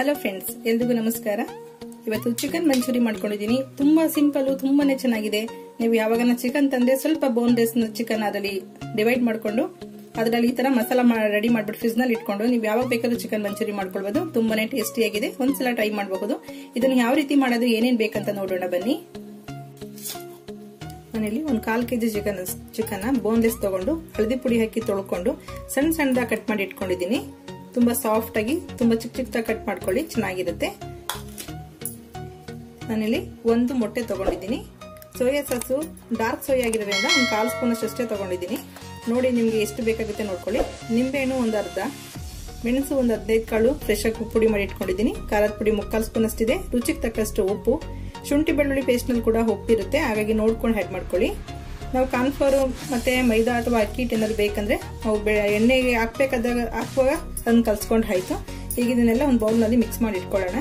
Hello friends ಎಲ್ರಿಗೂ ನಮಸ್ಕಾರ. ಇವತ್ತು ಚಿಕನ್ ಮಂಚೂರಿ ಮಾಡ್ಕೊಂಡಿದ್ದೀನಿ. ತುಂಬಾ ಸಿಂಪಲ್ ತುಂಬಾನೇ ಚೆನ್ನಾಗಿದೆ. ನೀವು ಯಾವಾಗನ ಚಿಕನ್ ತಂದ್ರೆ ಸ್ವಲ್ಪ ಬೋನ್ಲೆಸ್ ಚಿಕನ್ ಅದರಲ್ಲಿ ಡಿವೈಡ್ ಮಾಡ್ಕೊಂಡು, ಅದರಲ್ಲಿ ಈ ತರ ಮಸಾಲ ರೆಡಿ ಮಾಡ್ಬಿಟ್ಟು ಫ್ರಿಜ್ನಲ್ಲಿ ಇಟ್ಕೊಂಡು, ನೀವು ಯಾವಾಗ ಬೇಕಾದ್ರೂ ಚಿಕನ್ ಮಂಚೂರಿ ಮಾಡ್ಕೊಳ್ಬಹುದು ತುಂಬಾನೇ ಟೇಸ್ಟಿಯಾಗಿದೆ ಒಂದ್ಸಲ ಟ್ರೈ ಮಾಡಬಹುದು. ಇದನ್ನ ಯಾವ ರೀತಿ ಮಾಡೋದು ಏನೇನ್ ಬೇಕಂತ ನೋಡೋಣ ಬನ್ನಿ. ನಾನಿಲ್ಲಿ ಒಂದು ಕಾಲ್ ಕೆಜಿ ಚಿಕನ್ ಚಿಕನ್ ಬೋನ್ಲೆಸ್ ತಗೊಂಡು, ಹಳದಿ ಪುಡಿ ಹಾಕಿ ತೊಳ್ಕೊಂಡು, ಸಣ್ಣ ಸಣ್ಣದಾಗಿ ಕಟ್ ಮಾಡಿ ಇಟ್ಕೊಂಡಿದ್ದೀನಿ. ತುಂಬಾ ಸಾಫ್ಟ್ ಆಗಿ, ತುಂಬಾ ಚಿಕ್ಕ ಚಿಕ್ಕದಾಗಿ ಕಟ್ ಮಾಡ್ಕೊಳ್ಳಿ, ಚೆನ್ನಾಗಿರುತ್ತೆ. ನಾನಿಲ್ಲಿ ಒಂದು ಮೊಟ್ಟೆ ತಗೊಂಡಿದ್ದೀನಿ. ಸೋಯಾ ಸಾಸು ಡಾರ್ಕ್ ಸೋಯಾ ಆಗಿರೋದ್ರಿಂದ ಒಂದು ಕಾಲು ಸ್ಪೂನ್ ಅಷ್ಟೇ ತಗೊಂಡಿದ್ದೀನಿ. ನೋಡಿ ನಿಮ್ಗೆ ಎಷ್ಟು ಬೇಕಾಗುತ್ತೆ ನೋಡ್ಕೊಳ್ಳಿ. ನಿಂಬೆಹಣ್ಣು ಒಂದು ಅರ್ಧ, ಮೆಣಸು ಒಂದು ಹದಿನೈದು ಕಾಳು ಫ್ರೆಶ್ ಆಗಿ ಪುಡಿ ಮಾಡಿ ಇಟ್ಕೊಂಡಿದ್ದೀನಿ. ಖಾರದ ಪುಡಿ ಮುಕ್ಕಾಲು ಸ್ಪೂನ್ ಅಷ್ಟಿದೆ. ರುಚಿಗೆ ತಕ್ಕಷ್ಟು ಉಪ್ಪು. ಶುಂಠಿ ಬೆಳ್ಳುಳ್ಳಿ ಪೇಸ್ಟ್ನಲ್ಲಿ ಕೂಡ ಉಪ್ಪಿರುತ್ತೆ. ಹಾಗಾಗಿ ನೋಡ್ಕೊಂಡು ಹ್ಯಾಡ್ ಮಾಡ್ಕೊಳ್ಳಿ. ನಾವು ಕಾನ್ಫ್ಲೋರು ಮತ್ತೆ ಮೈದಾ ಅಥವಾ ಅಕ್ಕಿ ಹಿಟ್ಟು ಏನಾದ್ರು ಬೇಕಂದ್ರೆ ನಾವು ಎಣ್ಣೆಗೆ ಹಾಕ್ಬೇಕಾದಾಗ ಹಾಕುವಾಗ ಅದನ್ನು ಕಲ್ಸ್ಕೊಂಡು ಆಯ್ತು. ಈಗ ಇದನ್ನೆಲ್ಲ ಒಂದು ಬೌಲ್ನಲ್ಲಿ ಮಿಕ್ಸ್ ಮಾಡಿ ಇಟ್ಕೊಳ್ಳೋಣ.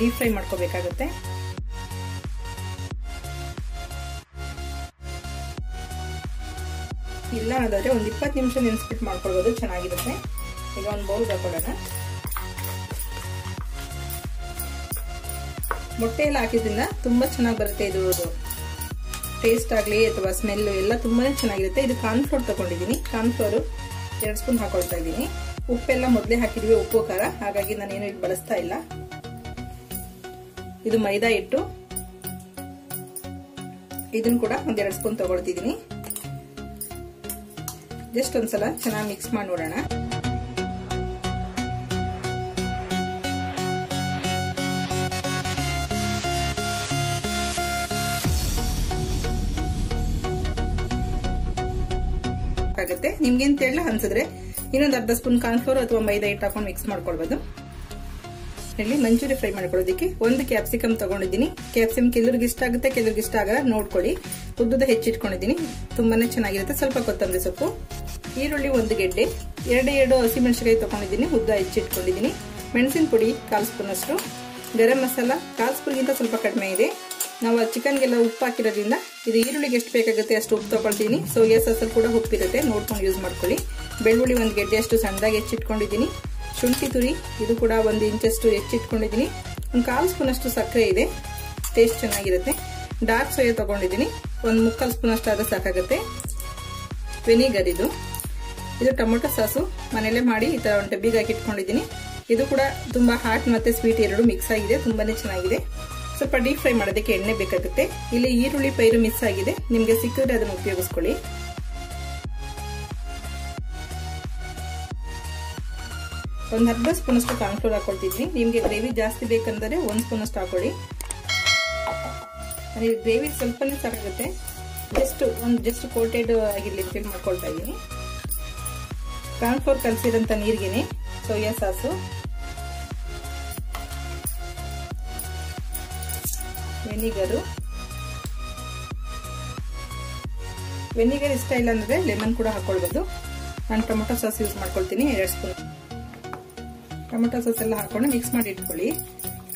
ಡೀಪ್ ಫ್ರೈ ಮಾಡ್ಕೋಬೇಕಾಗುತ್ತೆ. ಇಲ್ಲ ಅದಾದ್ರೆ ಒಂದು ಇಪ್ಪತ್ತು ನಿಮಿಷ ನೆನೆಸ್ಬಿಟ್ಟು ಮಾಡ್ಕೊಳ್ಬೋದು, ಚೆನ್ನಾಗಿರುತ್ತೆ. ಈಗ ಒಂದು ಬೌಲ್ ಹಾಕೊಳ್ಳೋಣ. ಮೊಟ್ಟೆ ಎಲ್ಲ ಹಾಕಿದ್ರಿಂದ ತುಂಬಾ ಚೆನ್ನಾಗಿ ಬರುತ್ತೆ ಇದು. ಟೇಸ್ಟ್ ಆಗಲಿ ಅಥವಾ ಸ್ಮೆಲ್ ಎಲ್ಲ ತುಂಬಾನೇ ಚೆನ್ನಾಗಿರುತ್ತೆ. ಇದು ಕಾರ್ನ್ಫ್ಲೋರ್ ತಗೊಂಡಿದ್ದೀನಿ. ಕಾರ್ನ್ಫ್ಲೋರ್ ಎರಡು ಸ್ಪೂನ್ ಹಾಕೊಳ್ತಾ ಇದ್ದೀನಿ. ಉಪ್ಪೆಲ್ಲ ಮೊದಲೇ ಹಾಕಿದ್ವಿ, ಉಪ್ಪು ಖಾರ. ಹಾಗಾಗಿ ನಾನೇನು ಇದು ಬಳಸ್ತಾ ಇಲ್ಲ. ಇದು ಮೈದಾ ಹಿಟ್ಟು. ಇದನ್ನು ಕೂಡ ಒಂದೆರಡು ಸ್ಪೂನ್ ತಗೊಳ್ತಿದ್ದೀನಿ. ಜಸ್ಟ್ ಒಂದ್ಸಲ ಚೆನ್ನಾಗಿ ಮಿಕ್ಸ್ ಮಾಡಿ ನೋಡೋಣ. ಆಗುತ್ತೆ. ಅಂತ ಅನ್ಸಿದ್ರೆ ಇನ್ನೊಂದು ಅರ್ಧ ಸ್ಪೂನ್ ಕಾರ್ನ್ಫ್ಲೋರ್ ಅಥವಾ ಮೈದಾ ಹಿಟ್ಟು ಹಾಕೊಂಡು ಮಿಕ್ಸ್ ಮಾಡ್ಕೊಳ್ಬಹುದು ಇಲ್ಲಿ ಮಂಚೂರಿ ಫ್ರೈ ಮಾಡ್ಕೊಳ್ಳೋದಕ್ಕೆ ಒಂದು ಕ್ಯಾಪ್ಸಿಕಮ್ ತಗೊಂಡಿದ್ದೀನಿ. ಕ್ಯಾಪ್ಸಿಕಮ್ ಕೆಲವ್ರಿಗೆ ಇಷ್ಟ ಆಗುತ್ತೆ, ಕೆಲವ್ರಿಗೆ ಇಷ್ಟ ಆಗ ನೋಡ್ಕೊಳ್ಳಿ. ಉದ್ದದ ಹೆಚ್ಚಿಟ್ಕೊಂಡಿದ್ದೀನಿ. ತುಂಬಾನೇ ಚೆನ್ನಾಗಿರುತ್ತೆ. ಸ್ವಲ್ಪ ಕೊತ್ತಂಬರಿ ಸೊಪ್ಪು, ಈರುಳ್ಳಿ ಒಂದು ಗೆಡ್ಡೆ, ಎರಡು ಎರಡು ಹಸಿಮೆಣಸಿನಕಾಯಿ ತಗೊಂಡಿದ್ದೀನಿ. ಉದ್ದ ಹೆಚ್ಚಿಟ್ಕೊಂಡಿದ್ದೀನಿ. ಮೆಣಸಿನ ಪುಡಿ ಕಾಲು ಸ್ಪೂನ್ ಅಷ್ಟು ಗರಂ ಮಸಾಲ ಕಾಲು ಸ್ಪೂನ್ಗಿಂತ ಸ್ವಲ್ಪ ಕಡಿಮೆ ಇದೆ. ನಾವು ಚಿಕನ್ಗೆಲ್ಲ ಉಪ್ಪು ಹಾಕಿರೋದ್ರಿಂದ ಇದು ಈರುಳ್ಳಿಗೆ ಎಷ್ಟು ಬೇಕಾಗುತ್ತೆ ಅಷ್ಟು ಉಪ್ಪು ತಗೊಳ್ತೀನಿ. ಸೋಯಾ ಸಾಸಲ್ಲಿ ಕೂಡ ಉಪ್ಪಿರುತ್ತೆ. ನೋಡ್ಕೊಂಡು ಯೂಸ್ ಮಾಡ್ಕೊಳ್ಳಿ. ಬೆಳ್ಳುಳ್ಳಿ ಒಂದು ಗೆಡ್ಡೆ ಅಷ್ಟು ಸಣ್ಣದಾಗಿ ಹೆಚ್ಚಿಟ್ಕೊಂಡಿದ್ದೀನಿ. ಶುಂಠಿ ತುರಿ, ಇದು ಕೂಡ ಒಂದು ಇಂಚಷ್ಟು ಹೆಚ್ಚಿಟ್ಕೊಂಡಿದ್ದೀನಿ. ಒಂದು ಕಾಲು ಸ್ಪೂನ್ ಅಷ್ಟು ಸಕ್ಕರೆ ಇದೆ. ಟೇಸ್ಟ್ ಚೆನ್ನಾಗಿರುತ್ತೆ. ಡಾರ್ಕ್ ಸೋಯಾ ತಗೊಂಡಿದ್ದೀನಿ. ಒಂದು ಮುಕ್ಕಾಲು ಸ್ಪೂನ್ ಅಷ್ಟು ಆದರೆ ಸಾಕಾಗುತ್ತೆ. ವೆನಿಗರ್ ಇದು. ಇದು ಟೊಮೊಟೊ ಸಾಸು. ಮನೆಯಲ್ಲೇ ಮಾಡಿ ಈ ಥರ ಒಂದು ಡಬ್ಬಿಗೆ ಹಾಕಿ ಇಟ್ಕೊಂಡಿದ್ದೀನಿ ಇದು ಕೂಡ ತುಂಬ ಹಾಟ್ ಮತ್ತು ಸ್ವೀಟ್ ಎರಡು ಮಿಕ್ಸ್ ಆಗಿದೆ. ತುಂಬಾ ಚೆನ್ನಾಗಿದೆ. ಸ್ವಲ್ಪ ಡೀಪ್ ಫ್ರೈ ಮಾಡೋದಕ್ಕೆ ಎಣ್ಣೆ ಬೇಕಾಗುತ್ತೆ. ಇಲ್ಲಿ ಈರುಳ್ಳಿ, ಪೈರು ಮಿಸ್ ಆಗಿದೆ. ನಿಮಗೆ ಸಿಕ್ಕಿದ್ರೆ ಅದನ್ನು ಉಪಯೋಗಿಸ್ಕೊಳ್ಳಿ. ಒಂದು ಅರ್ಧ ಸ್ಪೂನಷ್ಟು ಕಾರ್ನ್ಫ್ಲೋರ್ ಹಾಕೊಳ್ತಿದ್ದೀನಿ ನಿಮ್ಗೆ ಗ್ರೇವಿ ಜಾಸ್ತಿ ಬೇಕಂದರೆ ಒಂದು ಸ್ಪೂನಷ್ಟು ಹಾಕೊಳ್ಳಿ ನನಗೆ ಗ್ರೇವಿ ಸ್ವಲ್ಪನೇ ಸಾಕಾಗುತ್ತೆ. ಜಸ್ಟ್ ಒಂದು ಜಸ್ಟ್ ಕೋಟೆಡ್ ಆಗಿರಲಿ ಫಿಲ್ ಮಾಡ್ಕೊಳ್ತಾ ಇದ್ದೀನಿ. ಕಾರ್ನ್ಫ್ಲೋರ್ ಕಲಸಿರೋಂಥ ನೀರಿಗೆನೆ ಸೋಯಾ ಸಾಸು. ವೆನಿಗರು ವೆನಿಗರ್ ಇಷ್ಟ ಇಲ್ಲ ಅಂದರೆ ಲೆಮನ್ ಕೂಡ ಹಾಕ್ಕೊಳ್ಬೋದು ನಾನು ಟೊಮೊಟೊ ಸಾಸ್ ಯೂಸ್ ಮಾಡ್ಕೊಳ್ತೀನಿ, ಎರಡು ಸ್ಪೂನ್ ಟೊಮೊಟೊ ಸಾಸ್ ಎಲ್ಲ ಹಾಕೊಂಡು ಮಿಕ್ಸ್ ಮಾಡಿ ಇಟ್ಕೊಳ್ಳಿ.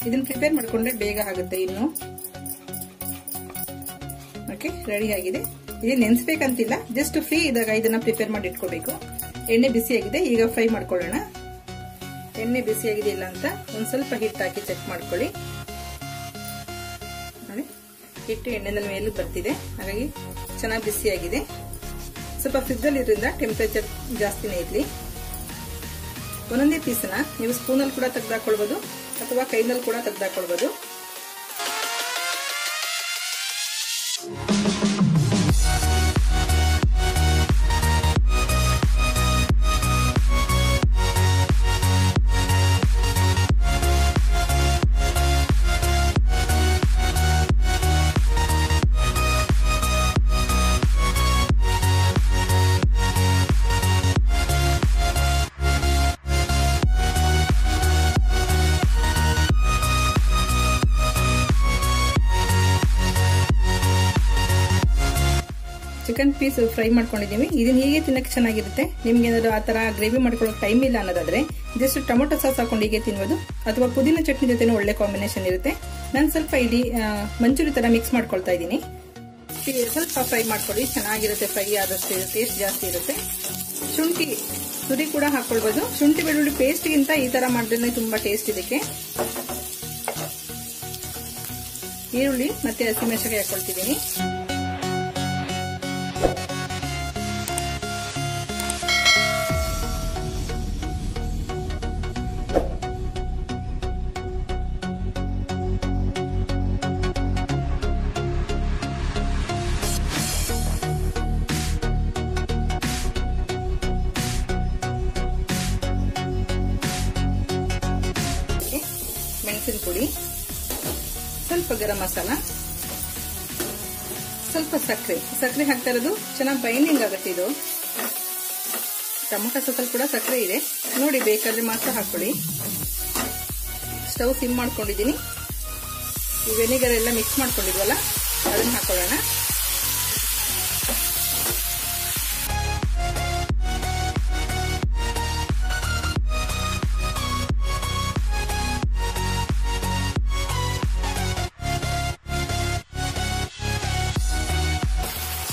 ಇದನ್ನ ಪ್ರಿಪೇರ್ ಮಾಡಿಕೊಂಡ್ರೆ ಬೇಗ ಆಗುತ್ತೆ ಇನ್ನು. ಓಕೆ ರೆಡಿ ಆಗಿದೆ. ಇದು ನೆನೆಸ್ಬೇಕಂತಿಲ್ಲ ಜಸ್ಟ್ ಫ್ರೀ ಇದಾಗ ಇದನ್ನ ಪ್ರಿಪೇರ್ ಮಾಡಿ ಇಟ್ಕೋಬೇಕು. ಎಣ್ಣೆ ಬಿಸಿಯಾಗಿದೆ ಈಗ ಫ್ರೈ ಮಾಡ್ಕೊಳ್ಳೋಣ. ಎಣ್ಣೆ ಬಿಸಿಯಾಗಿದೆ ಇಲ್ಲ ಅಂತ ಒಂದ್ ಸ್ವಲ್ಪ ಹಿಟ್ಟು ಹಾಕಿ ಚೆಕ್ ಮಾಡ್ಕೊಳ್ಳಿ. ನೋಡಿ, ಹಿಟ್ಟು ಎಣ್ಣೆನ ಮೇಲೆ ಬರ್ತಿದೆ, ಹಾಗಾಗಿ ಚೆನ್ನಾಗಿ ಬಿಸಿಯಾಗಿದೆ ಸ್ವಲ್ಪ ಫ್ರಿಜ್ಜಲ್ಲಿ ಇರೋದ್ರಿಂದ ಟೆಂಪರೇಚರ್ ಜಾಸ್ತಿನೇ ಇರಲಿ. ಒಂದೊಂದೇ ಪೀಸನ್ನ ನೀವು ಸ್ಪೂನಲ್ಲಿ ಕೂಡ ತೆಗೆದಾಕೊಳ್ಬೋದು ಅಥವಾ ಕೈನಲ್ಲಿ ಕೂಡ ತೆಗೆದಾಕೊಳ್ಬೋದು. ಚಿಕನ್ ಪೀಸ್ ಫ್ರೈ ಮಾಡ್ಕೊಂಡಿದ್ದೀವಿ ಇದನ್ನ ಹೀಗೆ ತಿನ್ನಕ್ಕೆ ಚೆನ್ನಾಗಿರುತ್ತೆ. ನಿಮ್ಗೆ ಏನಾದ್ರು ಆ ತರ ಗ್ರೇವಿ ಮಾಡ್ಕೊಳ್ಳೋಕೆ ಟೈಮ್ ಇಲ್ಲ ಅನ್ನೋದಾದ್ರೆ ಜಸ್ಟ್ ಟೊಮೊಟೊ ಸಾಸ್ ಹಾಕೊಂಡು ಹೀಗೆ ತಿನ್ಬೋದು. ಅಥವಾ ಪುದೀನ ಚಟ್ನಿ ಜೊತೆನೂ ಒಳ್ಳೆ ಕಾಂಬಿನೇಷನ್ ಇರುತ್ತೆ. ನಾನು ಸ್ವಲ್ಪ ಇಲ್ಲಿ ಮಂಚೂರಿ ತರ ಮಿಕ್ಸ್ ಮಾಡ್ಕೊಳ್ತಾ ಇದ್ದೀನಿ. ಸ್ವಲ್ಪ ಫ್ರೈ ಮಾಡ್ಕೊಳ್ಳಿ. ಚೆನ್ನಾಗಿರುತ್ತೆ ಫ್ರೈ, ಆದಷ್ಟು ಟೇಸ್ಟ್ ಜಾಸ್ತಿ ಇರುತ್ತೆ. ಶುಂಠಿ ತುರಿ ಕೂಡ ಹಾಕೊಳ್ಬೋದು. ಶುಂಠಿ ಬೆಳ್ಳುಳ್ಳಿ ಪೇಸ್ಟ್ಗಿಂತ ಈ ತರ ಮಾಡಿದ್ರೆ ತುಂಬಾ ಟೇಸ್ಟ್ ಇದಕ್ಕೆ. ಈರುಳ್ಳಿ ಮತ್ತೆ ಹಸಿಮೆಣಸಿಗೆ ಹಾಕೊಳ್ತಿದ್ದೀನಿ. ಮೆಣಸಿನ ಪುಡಿ, ಸ್ವಲ್ಪ ಗರಂ ಮಸಾಲ, ಸ್ವಲ್ಪ ಸಕ್ಕರೆ. ಸಕ್ಕರೆ ಹಾಕ್ತಾ ಇರೋದು ಚೆನ್ನಾಗಿ ಬೈಂಡಿಂಗ್ ಆಗುತ್ತೆ ಇದು. ಟೊಮೊಟೊ ಸಾಸಲ್ಲಿ ಕೂಡ ಸಕ್ಕರೆ ಇದೆ. ನೋಡಿ, ಬೇಕಾದ್ರೆ ಮಾತ್ರ ಹಾಕೊಳ್ಳಿ ಸ್ಟವ್ ಸಿಮ್ ಮಾಡ್ಕೊಂಡಿದ್ದೀನಿ. ಈ ವೆನಿಗರ್ ಎಲ್ಲ ಮಿಕ್ಸ್ ಮಾಡ್ಕೊಂಡಿದ್ವಲ್ಲ, ಅದನ್ನ ಹಾಕೊಳ್ಳೋಣ.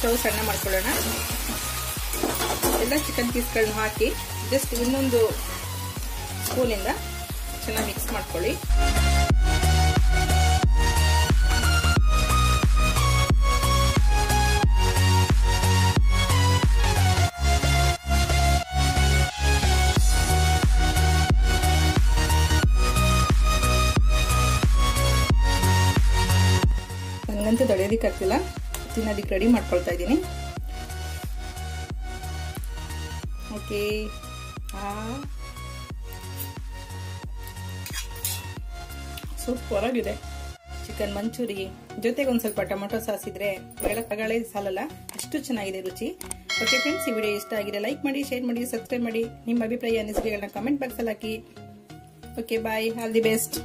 ಸ್ಟವ್ ಸಣ್ಣ ಮಾಡ್ಕೊಳ್ಳೋಣ. ಎಲ್ಲ ಚಿಕನ್ ಪೀಸ್ಗಳನ್ನ ಹಾಕಿ ಜಸ್ಟ್ ಇನ್ನೊಂದು ಸ್ಪೂನಿಂದ ಚೆನ್ನಾಗಿ ಮಿಕ್ಸ್ ಮಾಡ್ಕೊಳ್ಳಿ. ನನಗಂತೂ ದೊಳೆಯೋದಕ್ಕಾಗ್ತಿಲ್ಲ ತಿನ್ನೋದಕ್ಕೆ ರೆಡಿ ಮಾಡ್ಕೊಳ್ತಾ ಇದ್ದೀನಿ. ಓಕೆ. ಸೂಪರ್ ಆಗಿದೆ ಚಿಕನ್ ಮಂಚೂರಿ ಜೊತೆಗೆ ಒಂದು ಸ್ವಲ್ಪ ಟೊಮೆಟೊ ಸಾಸ್ ಇದ್ರೆ ಹೇಳಕ್ಕಾಗಲೇ ಸಾಲಲ್ಲ, ಅಷ್ಟು ಚೆನ್ನಾಗಿದೆ ರುಚಿ. ಓಕೆ ಫ್ರೆಂಡ್ಸ್ ಈ ವಿಡಿಯೋ ಇಷ್ಟ ಆಗಿದೆ ಲೈಕ್ ಮಾಡಿ ಶೇರ್ ಮಾಡಿ ಸಬ್ಸ್ಕ್ರೈಬ್ ಮಾಡಿ. ನಿಮ್ಮ ಅಭಿಪ್ರಾಯ, ಅನಿಸಿಕೆಗಳನ್ನ ಕಮೆಂಟ್ ಬಾಕ್ಸಲ್ಲಿ ಹಾಕಿ. Okay bye all the best